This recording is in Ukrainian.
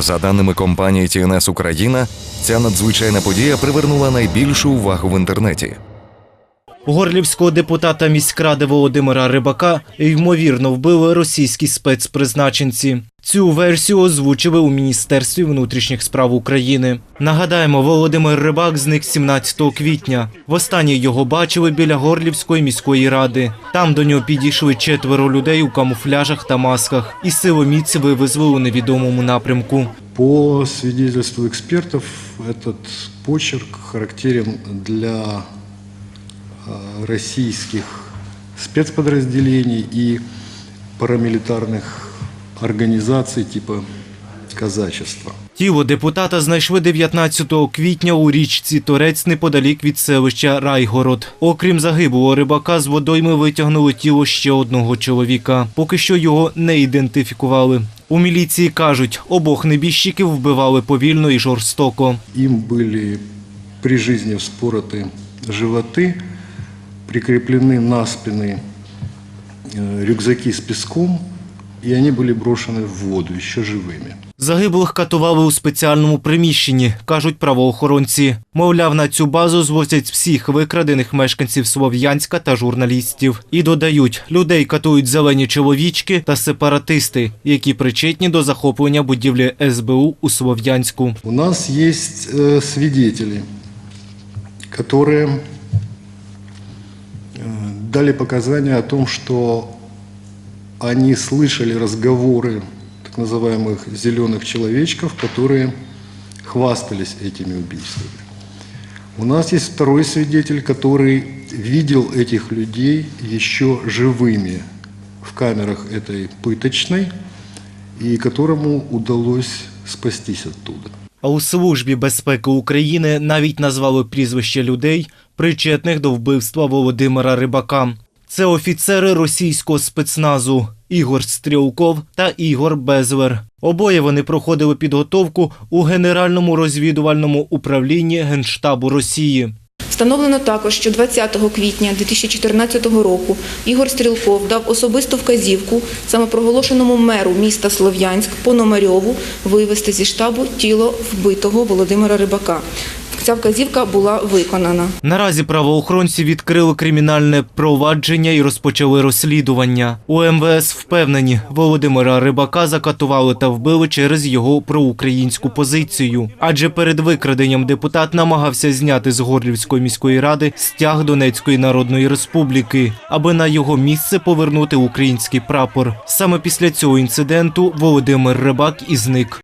За даними компанії TNS Україна, ця надзвичайна подія привернула найбільшу увагу в інтернеті. Горлівського депутата міськради Володимира Рибака ймовірно вбили російські спецпризначенці. Цю версію озвучили у Міністерстві внутрішніх справ України. Нагадаємо, Володимир Рибак зник 17 квітня. Востаннє його бачили біля Горлівської міської ради. Там до нього підійшли четверо людей у камуфляжах та масках, і силоміці вивезли у невідомому напрямку. По свидетельству экспертов, этот почерк характерен для э, российских спецподразделений и парамилитарных организаций типа казачества. Тіло депутата знайшли 19 квітня у річці Торець неподалік від селища Райгород. Окрім загиблого рибака, з водойми витягнули тіло ще одного чоловіка. Поки що його не ідентифікували. У міліції кажуть, обох небіжчиків вбивали повільно і жорстоко. Им были при жизни вспороты животы, прикреплены на спины э, рюкзаки с песком, и они были брошены в воду еще живыми. Загиблих катували у спеціальному приміщенні, кажуть правоохоронці. Мовляв, на цю базу звозять всіх викрадених мешканців Слов'янська та журналістів. І додають, людей катують зелені чоловічки та сепаратисти, які причетні до захоплення будівлі СБУ у Слов'янську. У нас есть э, свидетели, которые э, дали показания о том, что они слышали разговоры так называемых зеленых человечков, которые хвастались этими убийствами. У нас есть второй свидетель, который видел этих людей еще живыми в камерах этой пыточной и которому удалось спастись оттуда. А у Службі безпеки України навіть назвали прізвища людей, причетних до вбивства Володимира Рибака. Це офіцери російського спецназу Ігор Стрілков та Ігор Безвер. Обоє вони проходили підготовку у Генеральному розвідувальному управлінні Генштабу Росії. Встановлено також, що 20 квітня 2014 року Ігор Стрілков дав особисту вказівку самопроголошеному меру міста Слов'янськ Пономарьову вивезти зі штабу тіло вбитого Володимира Рибака. Ця вказівка була виконана. Наразі правоохоронці відкрили кримінальне провадження і розпочали розслідування. У МВС впевнені, Володимира Рибака закатували та вбили через його проукраїнську позицію. Адже перед викраденням депутат намагався зняти з Горлівської міської ради стяг Донецької Народної Республіки, аби на його місце повернути український прапор. Саме після цього інциденту Володимир Рибак і зник.